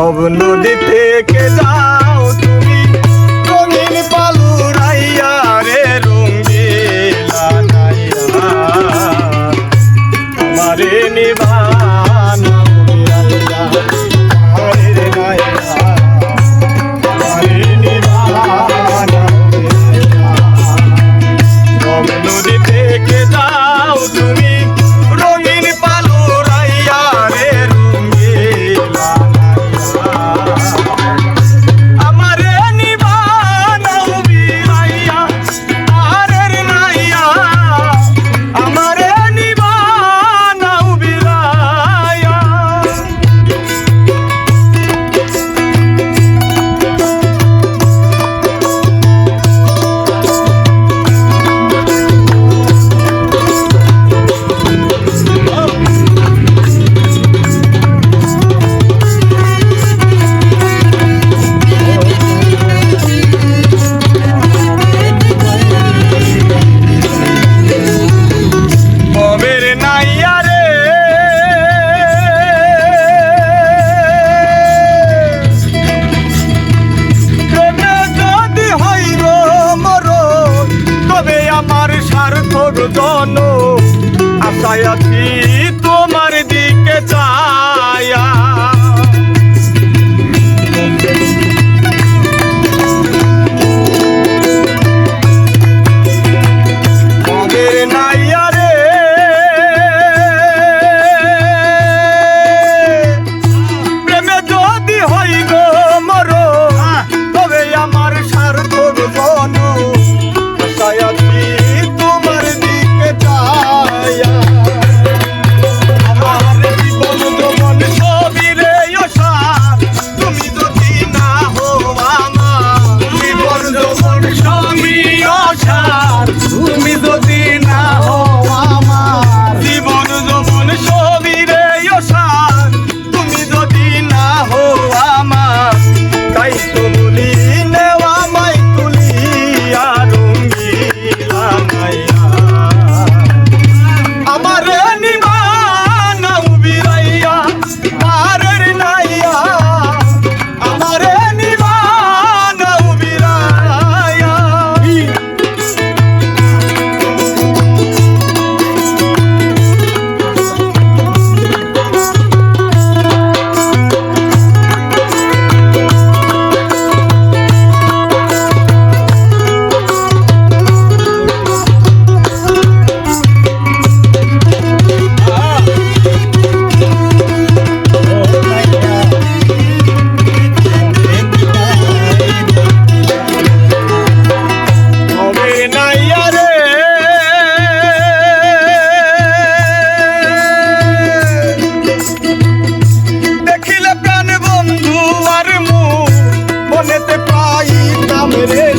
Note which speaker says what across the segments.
Speaker 1: অহব নদী থেকে যাও তুমি। রঙিন পালু রাইয়া রে রঙ্গিলা নাইয়া। তোমারে নিভা tired মেরে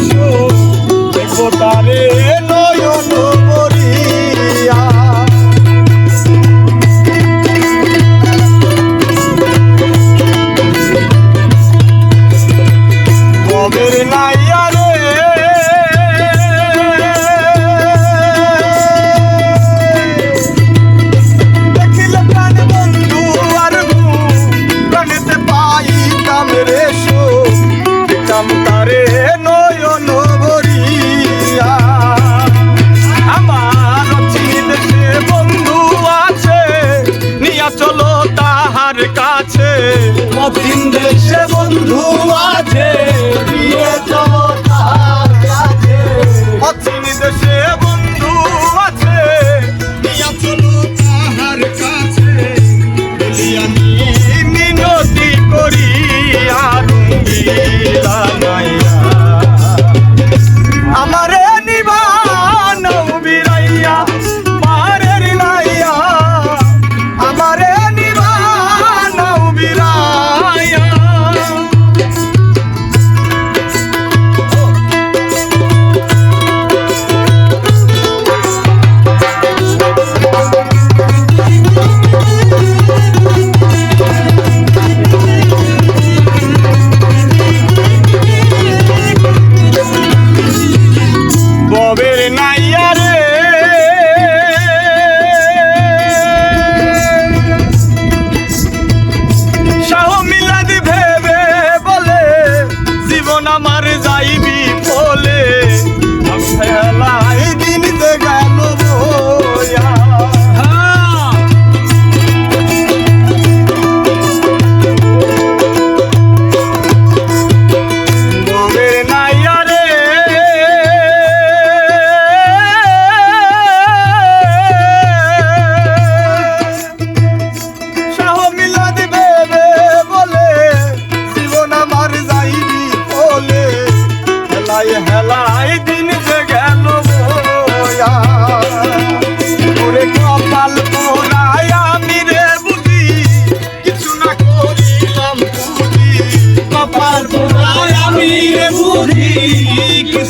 Speaker 2: que